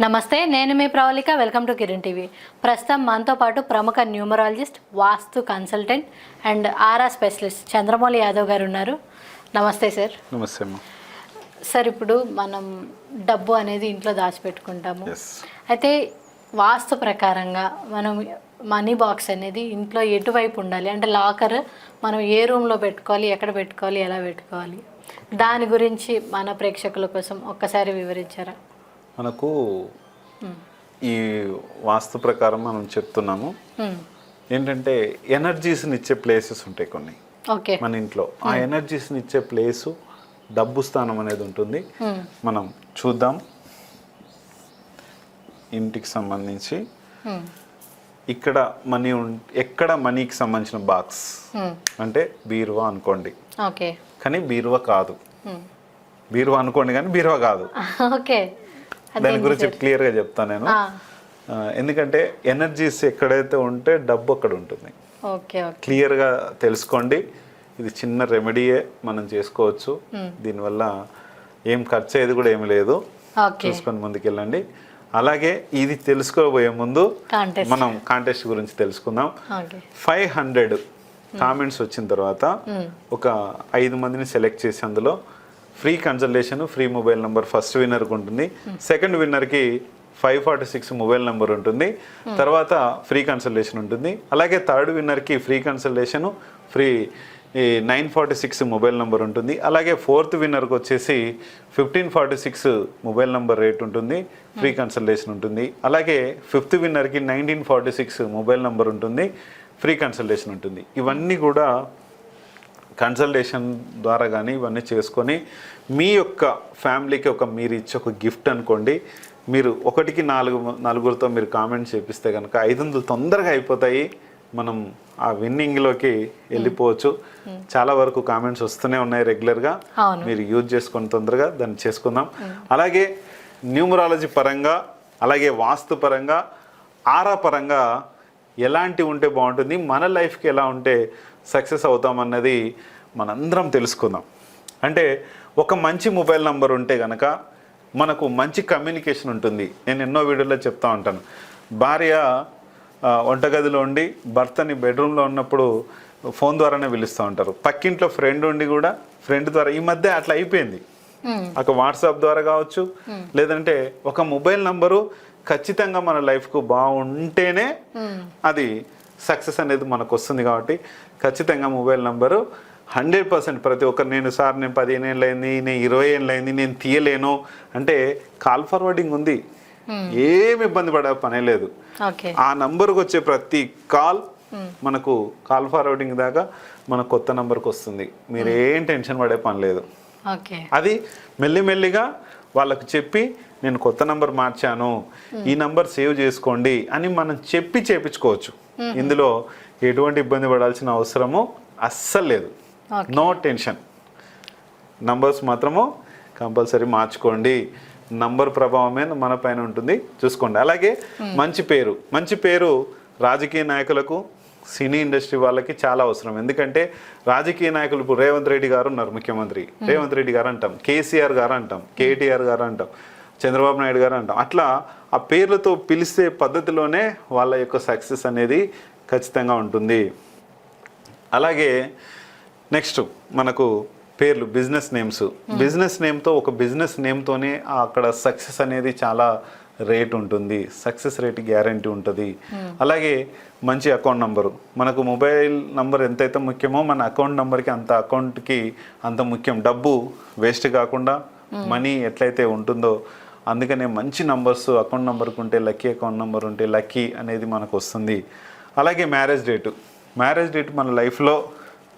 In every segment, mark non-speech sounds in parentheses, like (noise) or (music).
నమస్తే నేను మీ Pravalika. Welcome to Kiran TV. ప్రస్తుతం మనతో పాటు ప్రముఖ numerologist vastu consultant and aura specialist Chandramouli Yadav garu ఉన్నారు. నమస్తే సార్. నమస్తే అమ్మా. సార్ ఇప్పుడు మనం డబ్బు అనేది ఇంట్లో దాచిపెట్టుకుంటాము. అయితే వాస్తు ప్రకారంగా మనం మనీ బాక్స్ అనేది ఇంట్లో ఎటువైపు ఉండాలి? అంటే లాకర్ మనం ఏ రూమ్లో పెట్టుకోవాలి? ఎక్కడ పెట్టుకోవాలి? ఎలా పెట్టుకోవాలి? దాని గురించి మన ప్రేక్షకుల కోసం ఒక్కసారి వివరించారా? మనకు ఈ వాస్తు ప్రకారం మనం చెప్తున్నాము. ఏంటంటే ఎనర్జీస్ని ఇచ్చే ప్లేసెస్ ఉంటాయి కొన్ని. ఓకే. మన ఇంట్లో. ఆ ఎనర్జీస్ని ఇచ్చే ప్లేసు డబ్బు స్థానం అనేది ఉంటుంది. మనం చూద్దాం. ఇంటికి సంబంధించి. ఇక్కడ మనీ ఎక్కడ మనీకి సంబంధించిన బాక్స్. అంటే బీరువా అనుకోండి. కానీ బీరువా కాదు. బీరువా అనుకోండి కానీ బీరువా కాదు. ఓకే. దాని గురించి క్లియర్గా చెప్తాను నేను. ఎందుకంటే ఎనర్జీస్ ఎక్కడైతే ఉంటే డబ్బు అక్కడ ఉంటుంది. క్లియర్గా తెలుసుకోండి. ఇది చిన్న రెమెడీయే మనం చేసుకోవచ్చు. దీనివల్ల ఏం ఖర్చు అయ్యేది కూడా ఏమి లేదు. చూసుకొని ముందుకెళ్ళండి. అలాగే ఇది తెలుసుకోబోయే ముందు మనం కాంటెస్ట్ గురించి తెలుసుకుందాం. ఫైవ్ హండ్రెడ్ కామెంట్స్ వచ్చిన తర్వాత ఒక ఐదు మందిని సెలెక్ట్ చేసి అందులో free consultation free mobile number first విన్నర్కి ఉంటుంది. Second విన్నర్కి five forty six mobile number ఉంటుంది. తర్వాత ఫ్రీ కన్సల్టేషన్ ఉంటుంది. అలాగే థర్డ్ విన్నర్కి ఫ్రీ కన్సల్టేషన్ ఫ్రీ ఈ nine forty six mobile number ఉంటుంది. అలాగే ఫోర్త్ విన్నర్కి వచ్చేసి fifteen forty six mobile number rate ఉంటుంది. ఫ్రీ కన్సల్టేషన్ ఉంటుంది. అలాగే fifth విన్నర్కి nineteen forty six mobile number ఉంటుంది. ఫ్రీ కన్సల్టేషన్ ఉంటుంది. ఇవన్నీ కూడా కన్సల్టేషన్ ద్వారా కానీ ఇవన్నీ చేసుకొని మీ యొక్క ఫ్యామిలీకి ఒక మీరు ఇచ్చే ఒక గిఫ్ట్ అనుకోండి మీరు ఒకటికి నాలుగు నలుగురితో మీరు కామెంట్ చేపిస్తే కనుక ఐదు వందలు తొందరగా అయిపోతాయి. మనం ఆ విన్నింగ్లోకి వెళ్ళిపోవచ్చు. చాలా వరకు కామెంట్స్ వస్తూనే ఉన్నాయి రెగ్యులర్గా. మీరు యూజ్ చేసుకొని తొందరగా దాన్ని చేసుకుందాం. అలాగే న్యూమరాలజీ పరంగా అలాగే వాస్తు పరంగా ఆరా పరంగా ఎలాంటి ఉంటే బాగుంటుంది మన లైఫ్కి ఎలా ఉంటే సక్సెస్ అవుతామన్నది మనందరం తెలుసుకుందాం. అంటే ఒక మంచి మొబైల్ నంబర్ ఉంటే కనుక మనకు మంచి కమ్యూనికేషన్ ఉంటుంది. నేను ఎన్నో వీడియోలో చెప్తా ఉంటాను. భార్య వంటగదిలో ఉండి భర్తని బెడ్రూమ్లో ఉన్నప్పుడు ఫోన్ ద్వారానే పిలుస్తూ ఉంటారు. పక్కింట్లో ఫ్రెండ్ ఉండి కూడా ఫ్రెండ్ ద్వారా ఈ మధ్య అట్లా అయిపోయింది. ఒక వాట్సాప్ ద్వారా కావచ్చు లేదంటే ఒక మొబైల్ నంబరు ఖచ్చితంగా మన లైఫ్కు బాగుంటేనే అది సక్సెస్ అనేది మనకు వస్తుంది కాబట్టి ఖచ్చితంగా మొబైల్ నంబరు హండ్రెడ్ పర్సెంట్ ప్రతి ఒక్కరు నేను సార్ నేను పదిహేను ఏళ్ళు అయింది నేను ఇరవై ఏళ్ళు అయింది నేను తీయలేను. అంటే కాల్ ఫార్వర్డింగ్ ఉంది. ఏమి ఇబ్బంది పడే పనే లేదు. ఆ నంబర్కి వచ్చే ప్రతి కాల్ మనకు కాల్ ఫార్వర్డింగ్ దాకా మన కొత్త నంబర్కి వస్తుంది. మీరు ఏం టెన్షన్ పడే పని లేదు. ఓకే. అది మెల్లిమెల్లిగా వాళ్ళకు చెప్పి నేను కొత్త నంబర్ మార్చాను. ఈ నంబర్ సేవ్ చేసుకోండి అని మనం చెప్పి చేపించుకోవచ్చు. ఇందులో ఎటువంటి ఇబ్బంది పడాల్సిన అవసరము అస్సలు లేదు. నో టెన్షన్ నంబర్స్ మాత్రము కంపల్సరీ మార్చుకోండి. నంబర్ ప్రభావమే మన పైన ఉంటుంది. చూసుకోండి. అలాగే మంచి పేరు. మంచి పేరు రాజకీయ నాయకులకు సినీ ఇండస్ట్రీ వాళ్ళకి చాలా అవసరం. ఎందుకంటే రాజకీయ నాయకులు ఇప్పుడు రేవంత్ రెడ్డి గారు ఉన్నారు ముఖ్యమంత్రి. రేవంత్ రెడ్డి గారు అంటాం. కేసీఆర్ గారు అంటాం. కేటీఆర్ గారు అంటాం. చంద్రబాబు నాయుడు గారు అంటాం. అట్లా ఆ పేర్లతో పిలిస్తే పద్ధతిలోనే వాళ్ళ యొక్క సక్సెస్ అనేది ఖచ్చితంగా ఉంటుంది. అలాగే నెక్స్ట్ మనకు పేర్లు బిజినెస్ నేమ్స్ బిజినెస్ నేమ్తో ఒక బిజినెస్ నేమ్తోనే అక్కడ సక్సెస్ అనేది చాలా రేట్ ఉంటుంది. సక్సెస్ రేట్ గ్యారంటీ ఉంటుంది. అలాగే మంచి అకౌంట్ నంబరు మనకు మొబైల్ నంబర్ ఎంతైతే ముఖ్యమో మన అకౌంట్ నంబర్కి అంత అకౌంట్కి అంత ముఖ్యం. డబ్బు వేస్ట్ కాకుండా మనీ ఎట్లయితే ఉంటుందో అందుకనే మంచి నంబర్స్ అకౌంట్ నంబర్కి ఉంటే లక్కీ అకౌంట్ నెంబర్ ఉంటే లక్కీ అనేది మనకు వస్తుంది. అలాగే మ్యారేజ్ డేటు మ్యారేజ్ డేట్ మన లైఫ్లో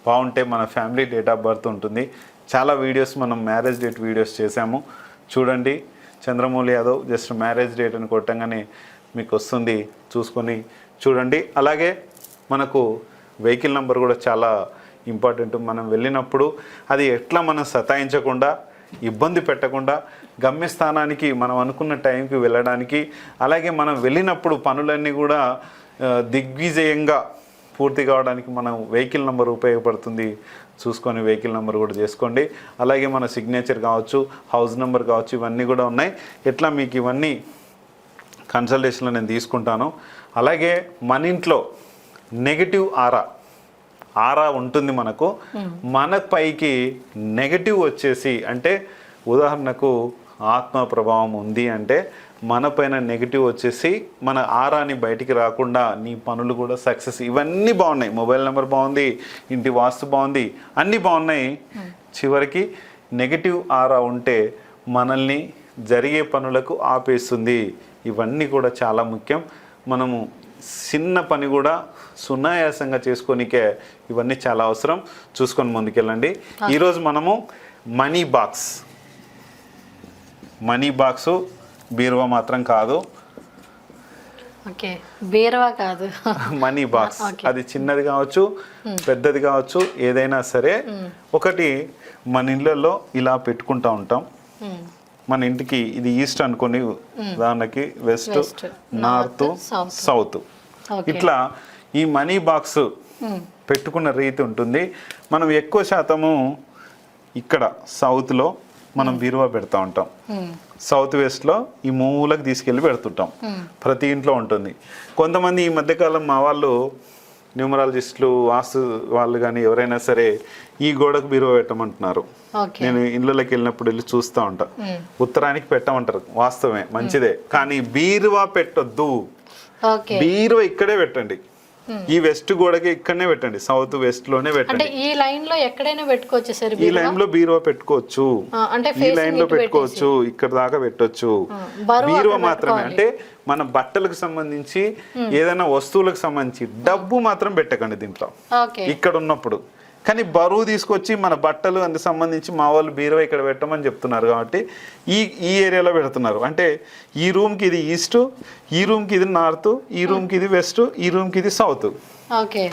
బాగుంటే మన ఫ్యామిలీ డేట్ ఆఫ్ బర్త్ ఉంటుంది. చాలా వీడియోస్ మనం మ్యారేజ్ డేట్ వీడియోస్ చేశాము. చూడండి Chandramouli Yadav just marriage date అని కొట్టంగానే మీకు వస్తుంది. చూసుకొని చూడండి. అలాగే మనకు వెహికల్ నెంబర్ కూడా చాలా ఇంపార్టెంట్ మనం వెళ్ళినప్పుడు అది ఎట్లా మనం సతాయించకుండా ఇబ్బంది పెట్టకుండా గమ్యస్థానానికి మనం అనుకున్న టైంకి వెళ్ళడానికి అలాగే మనం వెళ్ళినప్పుడు పనులన్నీ కూడా దిగ్విజయంగా పూర్తి కావడానికి మనం వెహికల్ నెంబర్ ఉపయోగపడుతుంది. చూసుకొని వెహికల్ నెంబర్ కూడా చేసుకోండి. అలాగే మన సిగ్నేచర్ కావచ్చు హౌస్ నెంబర్ కావచ్చు ఇవన్నీ కూడా ఉన్నాయి. ఎట్లా మీకు ఇవన్నీ కన్సల్టేషన్లో నేను తీసుకుంటాను. అలాగే మన ఇంట్లో నెగటివ్ ఆరా ఆరా ఉంటుంది మనకు. మన పైకి నెగటివ్ వచ్చేసి అంటే ఉదాహరణకు ఆత్మ ప్రభావం ఉంది అంటే మన పైన నెగిటివ్ వచ్చేసి మన ఆరాని బయటికి రాకుండా నీ పనులు కూడా సక్సెస్ ఇవన్నీ బాగున్నాయి. మొబైల్ నెంబర్ బాగుంది ఇంటి వాస్తు బాగుంది అన్నీ బాగున్నాయి. చివరికి నెగిటివ్ ఆరా ఉంటే మనల్ని జరిగే పనులకు ఆపేస్తుంది. ఇవన్నీ కూడా చాలా ముఖ్యం. మనము చిన్న పని కూడా సునాయాసంగా చేసుకోనికే ఇవన్నీ చాలా అవసరం. చూసుకొని ముందుకెళ్ళండి. ఈరోజు మనము మనీ బాక్స్ మనీ బాక్సు బీరువా మాత్రం కాదు ఓకే బీరవా కాదు మనీ బాక్స్. (laughs) అది చిన్నది కావచ్చు పెద్దది కావచ్చు ఏదైనా సరే ఒకటి మన ఇళ్ళల్లో ఇలా పెట్టుకుంటా ఉంటాం మ్మ్. మన ఇంటికి ఇది ఈస్ట్ అనుకొని దానికి వెస్ట్ నార్త్. సౌత్. ఇట్లా ఈ మనీ బాక్స్. పెట్టుకున్న రీతి ఉంటుంది మనం ఎక్కువ శాతము ఇక్కడ సౌత్లో మనం బీరువా పెడతా ఉంటాం. సౌత్ వెస్ట్లో ఈ మూలకు తీసుకెళ్ళి పెడుతుంటాం. ప్రతి ఇంట్లో ఉంటుంది. కొంతమంది ఈ మధ్యకాలం మా వాళ్ళు న్యూమరాలజిస్టులు వాస్తు వాళ్ళు కానీ ఎవరైనా సరే ఈ గోడకు బీరువా పెట్టమంటున్నారు. నేను ఇళ్ళకి వెళ్ళినప్పుడు వెళ్ళి చూస్తూ ఉంటా. మ్మ్. ఉత్తరానికి పెట్టమంటారు. వాస్తవమే మంచిదే. కానీ బీరువా పెట్టొద్దు. బీరువా ఇక్కడే పెట్టండి. ఈ వెస్ట్ గోడకి ఇక్కడనే పెట్టండి సౌత్ వెస్ట్లోనే పెట్టండి. ఈ లైన్లో ఎక్కడైనా పెట్టుకోవచ్చు సార్ ఈ లైన్లో బీరువా పెట్టుకోవచ్చు. అంటే ఈ లైన్లో పెట్టుకోవచ్చు ఇక్కడ దాకా పెట్టొచ్చు. అక్కడ మాత్రమే. అంటే మన బట్టలకు సంబంధించి ఏదైనా వస్తువులకు సంబంధించి డబ్బు మాత్రం పెట్టకండి దీంట్లో. ఇక్కడ ఉన్నప్పుడు. కానీ బరువు తీసుకొచ్చి మన బట్టలు అందుకు సంబంధించి మా వాళ్ళు బీరువా ఇక్కడ పెట్టమని చెప్తున్నారు కాబట్టి ఈ ఈ ఏరియాలో పెడుతున్నారు. అంటే ఈ రూమ్కి ఇది ఈస్ట్ ఈ రూమ్కి ఇది నార్త్ ఈ రూమ్కి ఇది వెస్ట్ ఈ రూమ్కి ఇది సౌత్.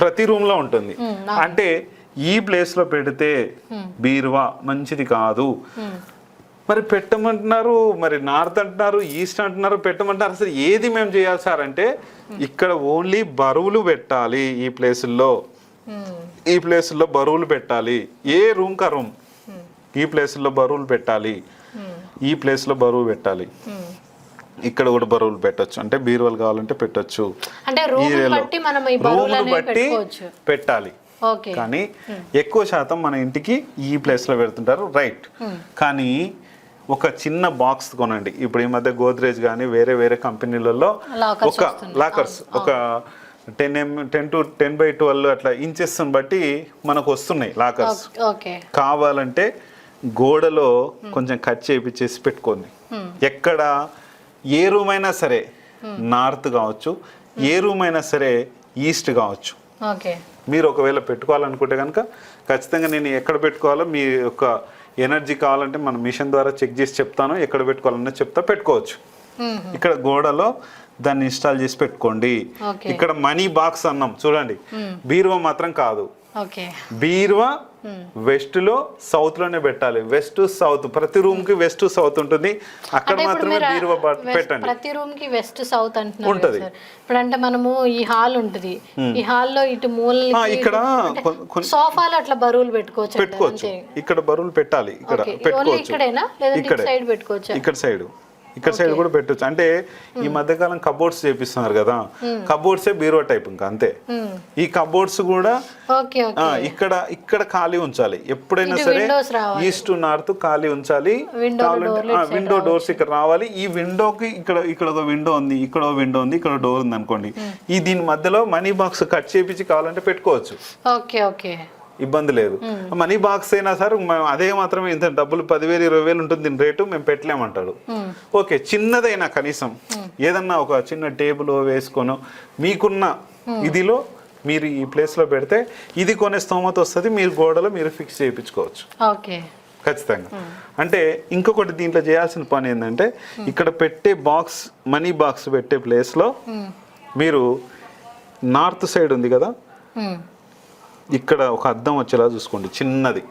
ప్రతి రూమ్లో ఉంటుంది. అంటే ఈ ప్లేస్లో పెడితే బీరువా మంచిది కాదు. మరి పెట్టమంటున్నారు మరి నార్త్ అంటున్నారు ఈస్ట్ అంటున్నారు పెట్టమంటున్నారు. అసలు ఏది మేము చేయాలి సార్ అంటే ఇక్కడ ఓన్లీ బరువులు పెట్టాలి ఈ ప్లేసుల్లో. ఈ ప్లేసుల్లో బరువులు పెట్టాలి. ఏ రూమ్ కా రూమ్? ఈ ప్లేసుల్లో బరువులు పెట్టాలి. ఈ ప్లేస్లో బరువు పెట్టాలి. ఇక్కడ కూడా బరువులు పెట్టొచ్చు. అంటే బీరువాలు కావాలంటే పెట్టొచ్చు. రూములు బట్టి పెట్టాలి. కానీ ఎక్కువ శాతం మన ఇంటికి ఈ ప్లేస్లో పెడుతుంటారు. రైట్. కానీ ఒక చిన్న బాక్స్ కొనండి. ఇప్పుడు ఈ మధ్య గోద్రేజ్ కానీ వేరే వేరే కంపెనీలలో ఒక. లాకర్స్ ఒక ten M ten to ten by twelve అట్లా ఇంచెస్ బట్టి మనకు వస్తున్నాయి లాకర్స్. ఓకే కావాలంటే గోడలో కొంచెం కట్ చేపించేసి పెట్టుకోండి. ఎక్కడ ఏ రూమ్ అయినా సరే నార్త్ కావచ్చు ఏ రూమ్ అయినా సరే ఈస్ట్ కావచ్చు. ఓకే. మీరు ఒకవేళ పెట్టుకోవాలనుకుంటే కనుక ఖచ్చితంగా నేను ఎక్కడ పెట్టుకోవాలో మీ యొక్క ఎనర్జీ కావాలంటే మన మిషన్ ద్వారా చెక్ చేసి చెప్తాను ఎక్కడ పెట్టుకోవాలన్నా చెప్తా పెట్టుకోవచ్చు. ఇక్కడ గోడలో దాన్ని ఇన్స్టాల్ చేసి పెట్టుకోండి. ఇక్కడ మనీ బాక్స్ అన్నాం చూడండి. బీరువా మాత్రం కాదు. బీరువా వెస్ట్లో సౌత్లోనే పెట్టాలి. వెస్ట్ సౌత్ ప్రతి రూమ్కి వెస్ట్ సౌత్ ఉంటుంది. అక్కడ మాత్రమే బీరువా పెట్టండి. ప్రతి రూమ్కి వెస్ట్ సౌత్ అంటున్నారు ఉంటది. ఇప్పుడు అంటే మనము ఈ హాల్ ఉంటుంది. ఈ హాల్లో ఇటు మూల ఇక్కడ సోఫాలో అట్లా బరువులు పెట్టుకోవచ్చు పెట్టుకోవచ్చు. ఇక్కడ బరువులు పెట్టాలి. ఇక్కడ పెట్టుకోవచ్చు. ఇక్కడేనా? ఇక్కడే. సైడ్ పెట్టుకోవచ్చా? ఇక్కడ సైడ్. ఇక్కడ సైడ్ కూడా పెట్టొచ్చు. అంటే ఈ మధ్యకాలం కబోర్డ్స్ చేపిస్తున్నారు కదా కబోర్డ్సే బీరువా టైప్ ఇంకా అంతే. ఈ కబోర్డ్స్ కూడా ఇక్కడ ఇక్కడ ఖాళీ ఉంచాలి. ఎప్పుడైనా సరే. ఈస్ట్ నార్త్ ఖాళీ ఉంచాలి. విండో డోర్స్ ఇక్కడ రావాలి. ఈ విండోకి ఇక్కడ ఇక్కడ ఒక విండో ఉంది ఇక్కడ విండో ఉంది ఇక్కడ డోర్ ఉంది అనుకోండి ఈ దీని మధ్యలో మనీ బాక్స్ కట్ చేపించి కావాలంటే పెట్టుకోవచ్చు. Okay okay. ఇబ్బంది లేదు. మనీ బాక్స్ అయినా సరే మేము అదే మాత్రమే ఇంత డబ్బులు పదివేలు ఇరవై వేలు ఉంటుంది దీని రేటు మేము పెట్టలేమంటాడు. ఓకే చిన్నదైనా కనీసం ఏదన్నా ఒక చిన్న టేబుల్ వేసుకొనో మీకున్న ఇదిలో మీరు ఈ ప్లేస్లో పెడితే ఇది కొనే స్తోమత వస్తుంది మీరు గోడలో మీరు ఫిక్స్ చేయించుకోవచ్చు. ఓకే. ఖచ్చితంగా. అంటే ఇంకొకటి దీంట్లో చేయాల్సిన పని ఏంటంటే ఇక్కడ పెట్టే బాక్స్ మనీ బాక్స్ పెట్టే ప్లేస్లో మీరు నార్త్ సైడ్ ఉంది కదా. ఇక్కడ ఒక అద్దం వచ్చేలా చూసుకోండి చిన్నది.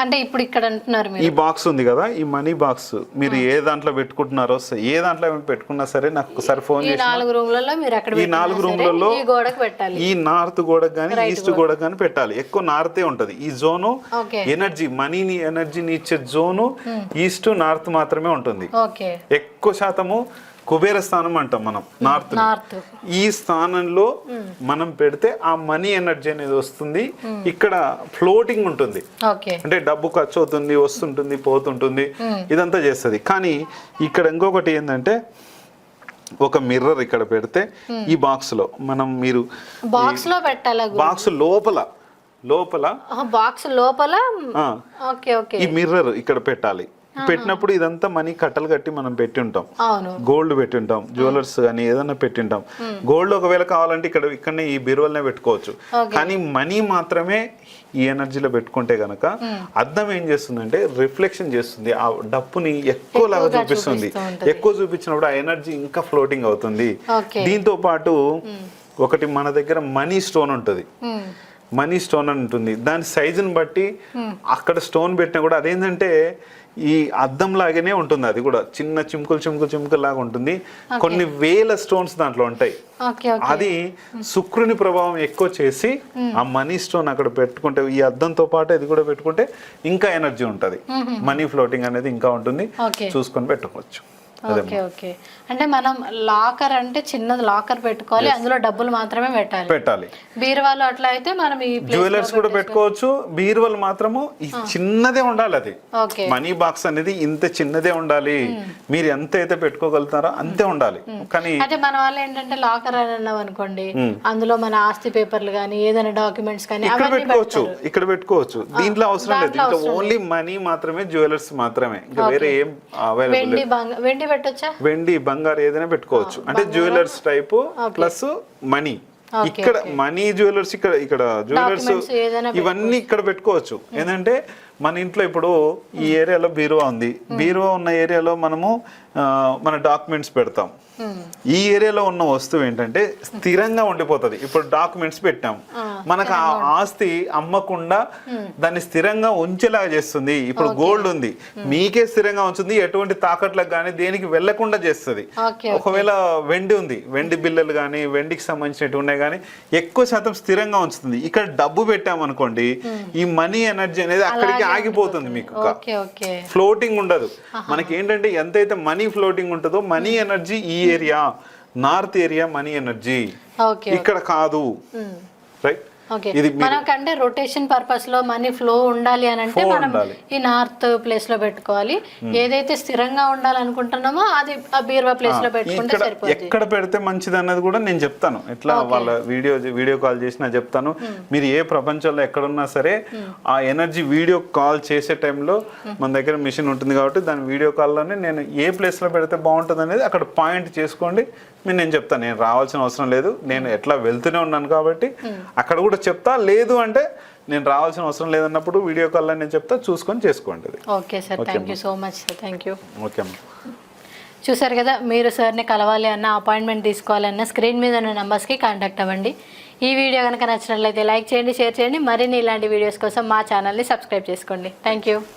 అంటే ఇప్పుడు ఇక్కడ అంటున్నారు ఈ బాక్స్ ఉంది కదా ఈ మనీ బాక్స్. మీరు ఏ దాంట్లో పెట్టుకుంటున్నారో ఏ దాంట్లో పెట్టుకున్నా సరే నాకు ఒకసారి ఫోన్ ఈ చేసి నాలుగు రూమ్లలో మీరు అక్కడ ఈ నాలుగు రూమ్లలో ఈ గోడకు పెట్టాలి. ఈ నార్త్ గోడకు కానీ ఈస్ట్ గోడకు కానీ పెట్టాలి. ఎక్కువ నార్తే ఉంటది. ఈ జోను ఎనర్జీ మనీని ఎనర్జీని ఇచ్చే జోను ఈస్ట్ నార్త్ మాత్రమే ఉంటుంది. ఎక్కువ శాతము కుబేర స్థానం అంటాం మనం నార్త్. ఈ స్థానంలో మనం పెడితే ఆ మనీ ఎనర్జీ అనేది వస్తుంది. ఇక్కడ ఫ్లోటింగ్ ఉంటుంది. అంటే డబ్బు ఖర్చు అవుతుంది వస్తుంటుంది పోతుంటుంది ఇదంతా చేస్తుంది. కానీ ఇక్కడ ఇంకొకటి ఏంటంటే ఒక మిర్రర్ ఇక్కడ పెడితే ఈ బాక్స్లో మనం మీరు బాక్స్లో పెట్టాలా బాక్స్ లోపల లోపల బాక్స్ లోపల? ఆ, ఓకే ఓకే. ఈ మిర్రర్ ఇక్కడ పెట్టాలి. పెట్టినప్పుడు ఇదంతా మనీ కట్టలు కట్టి మనం పెట్టి ఉంటాం గోల్డ్ పెట్టి ఉంటాం జ్యువెలర్స్ కానీ ఏదైనా పెట్టి ఉంటాం గోల్డ్ ఒకవేళ కావాలంటే ఇక్కడ ఇక్కడనే ఈ బీరువల్నే పెట్టుకోవచ్చు. కానీ మనీ మాత్రమే ఈ ఎనర్జీలో పెట్టుకుంటే గనక అద్దం ఏం చేస్తుందంటే రిఫ్లెక్షన్ చేస్తుంది. ఆ డప్పుని ఎక్కువ లాగా చూపిస్తుంది. ఎక్కువ చూపించినప్పుడు ఆ ఎనర్జీ ఇంకా ఫ్లోటింగ్ అవుతుంది. దీంతో పాటు ఒకటి మన దగ్గర మనీ స్టోన్ ఉంటుంది. మనీ స్టోన్ అని ఉంటుంది. దాని సైజుని బట్టి అక్కడ స్టోన్ పెట్టినా కూడా అదేంటంటే ఈ అద్దం లాగానే ఉంటుంది. అది కూడా చిన్న చిముకులు చిముకులు చిముకులు లాగా ఉంటుంది. కొన్ని వేల స్టోన్స్ దాంట్లో ఉంటాయి. అది శుక్రుని ప్రభావం ఎక్కువ చేసి ఆ మనీ స్టోన్ అక్కడ పెట్టుకుంటే ఈ అద్దంతో పాటు ఇది కూడా పెట్టుకుంటే ఇంకా ఎనర్జీ ఉంటుంది. మనీ ఫ్లోటింగ్ అనేది ఇంకా ఉంటుంది. చూసుకొని పెట్టుకోవచ్చు. Okay okay. అంటే మనం లాకర్ అంటే చిన్నది లాకర్ పెట్టుకోవాలి అందులో డబ్బులు మాత్రమే పెట్టాలి. పెట్టాలి. బీరువాలో అట్లా అయితే మనం ఈ జ్యువెలర్స్ కూడా పెట్టుకోవచ్చు. బీరువల్ మాత్రము చిన్నదే ఉండాలి అది. మనీ బాక్స్ అనేది ఇంత చిన్నదే ఉండాలి. మీరు ఎంత అయితే పెట్టుకోగలుగుతారో అంతే ఉండాలి. కానీ అయితే మన వాళ్ళు ఏంటంటే లాకర్ అని అన్నాం అనుకోండి అందులో మన ఆస్తి పేపర్లు కానీ ఏదైనా డాక్యుమెంట్స్ కానీ ఇక్కడ పెట్టుకోవచ్చు. ఇక్కడ పెట్టుకోవచ్చు. దీంట్లో అవసరం లేదు. ఇంకా ఓన్లీ మనీ మాత్రమే జ్యువెలర్స్ మాత్రమే. ఇంకా వేరే ఏం అవైలబుల్ వెండి పెట్టొచ్చా? వెండి బంగారు ఏదైనా పెట్టుకోవచ్చు. అంటే జ్యువెలర్స్ టైప్ ప్లస్ మనీ ఇక్కడ మనీ జ్యువెలర్స్ ఇక్కడ ఇక్కడ జ్యువెలర్స్ ఇవన్నీ ఇక్కడ పెట్టుకోవచ్చు. ఏంటంటే మన ఇంట్లో ఇప్పుడు ఈ ఏరియాలో బీరువా ఉంది. బీరువా ఉన్న ఏరియాలో మనము మన డాక్యుమెంట్స్ పెడతాం. ఈ ఏరియాలో ఉన్న వస్తువు ఏంటంటే స్థిరంగా ఉండిపోతుంది. ఇప్పుడు డాక్యుమెంట్స్ పెట్టాం. మనకు ఆ ఆస్తి అమ్మకుండా దాన్ని స్థిరంగా ఉంచేలాగా చేస్తుంది. ఇప్పుడు గోల్డ్ ఉంది. మీకే స్థిరంగా ఉంచుతుంది. ఎటువంటి తాకట్లకు కానీ దేనికి వెళ్ళకుండా చేస్తుంది. ఒకవేళ వెండి ఉంది. వెండి బిల్లలు కానీ వెండికి సంబంధించినవి ఉన్నాయి కానీ ఎక్కువ శాతం స్థిరంగా ఉంచుతుంది. ఇక్కడ డబ్బు పెట్టామనుకోండి ఈ మనీ ఎనర్జీ అనేది అక్కడికి ఆగిపోతుంది మీకు ఫ్లోటింగ్ ఉండదు. మనకి ఏంటంటే ఎంతైతే మనీ ఫ్లోటింగ్ ఉంటుందో మనీ ఎనర్జీ ఈ area north area money energy ఇక్కడ కాదు. రైట్ ఓకే ఇది మనకంటే రొటేషన్ పర్పస్లో మనీ ఫ్లో ఉండాలి అని అంటే మనం. ఈ నార్త్ ప్లేస్లో పెట్టుకోవాలి. ఏదైతే స్థిరంగా ఉండాలనుకుంటున్నామో అది ఆ బీరువా ప్లేస్లో పెట్టుకుంటే సరిపోతుంది ఎక్కడ పెడితే మంచిది అన్నది కూడా నేను చెప్తాను. ఎట్లా వాళ్ళ వీడియో వీడియో కాల్ చేసినా చెప్తాను. మీరు ఏ ప్రపంచంలో ఎక్కడున్నా సరే ఆ ఎనర్జీ వీడియో కాల్ చేసే టైంలో మన దగ్గర మిషన్ ఉంటుంది కాబట్టి దాని వీడియో కాల్లోనే నేను ఏ ప్లేస్లో పెడితే బాగుంటుంది అనేది అక్కడ పాయింట్ చేసుకోండి. మీరు నేను చెప్తాను నేను రావాల్సిన అవసరం లేదు. నేను ఎట్లా వెళ్తూనే ఉన్నాను కాబట్టి అక్కడ కూడా చెప్తా. లేదు అంటే నేను రావాల్సిన అవసరం లేదన్నప్పుడు వీడియో కాల్లో నేను చెప్తా చూసుకొని చేసుకోండి okay sir thank you so much sir thank you. Okay చూసారు కదా మీరు సార్ని కలవాలి అన్న అపాయింట్మెంట్ తీసుకోవాలన్న స్క్రీన్ మీద ఉన్న నెంబర్స్కి కాంటాక్ట్ అవ్వండి. ఈ వీడియో కనుక నచ్చినట్లయితే లైక్ చేయండి షేర్ చేయండి. మరిన్ని ఇలాంటి వీడియోస్ కోసం మా ఛానల్ని సబ్స్క్రైబ్ చేసుకోండి. Thank you.